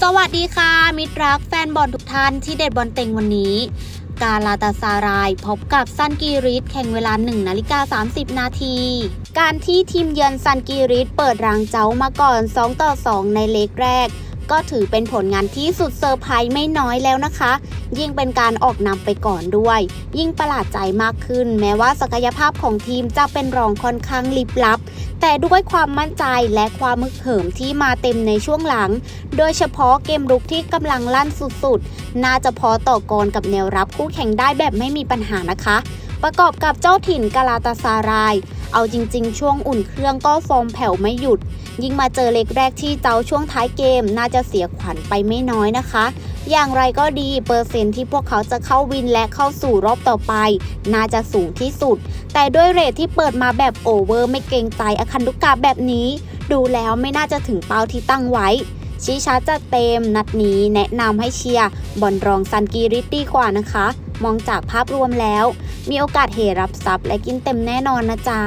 สวัสดีค่ะ มิตรรักแฟนบอลทุกท่านที่เด็ดบอลเต็งวันนี้ กาลาตาซารายพบกับซันกีริสแข่งเวลา1นาฬิกา30 นาที การที่ทีมเยือนซันกีริสเปิดรางเจ้ามาก่อน 2 ต่อ 2 ในเล็กแรก ก็ถือเป็นผลงานที่สุดเซอร์ไพรส์ไม่น้อยแล้วนะคะ ยิ่งเป็นการออกนำไปก่อนด้วย ยิ่งประหลาดใจมากขึ้น แม้ว่าศักยภาพของทีมจะเป็นรองค่อนข้างลิบลับ แต่ด้วยความมั่นใจและความมึกเหิมที่มาเต็มในช่วงหลัง โดยเฉพาะเกมรุกที่กำลังลั่นสุดๆ น่าจะพอต่อกรกับแนวรับคู่แข่งได้แบบไม่มีปัญหานะคะ ประกอบกับเจ้าถิ่นกาลาตาซาราย เอาจริง ๆ ช่วงอุ่นเครื่องก็ฟอร์มแผ่วไม่หยุด ยิ่งมาเจอเล็กแรกที่เจ้าช่วงท้ายเกมน่าจะเสียขวัญไปไม่น้อยนะคะ อย่างไรก็ดีเปอร์เซ็นต์ที่พวกเขาจะเข้าวินและเข้าสู่รอบต่อไป น่าจะสูงที่สุด แต่ด้วยเรทที่เปิดมาแบบโอเวอร์ไม่เกรงใจอคันดุกาแบบนี้ ดูแล้วไม่น่าจะถึงเป้าที่ตั้งไว้ชี้ชัดจะเต็มนัดนี้แนะนำให้เชียร์บอลรองซันกีริตดีกว่านะคะ มองจากภาพรวมแล้ว มีโอกาสเหรับทรัพย์และกินเต็มแน่นอนนะจ๊ะ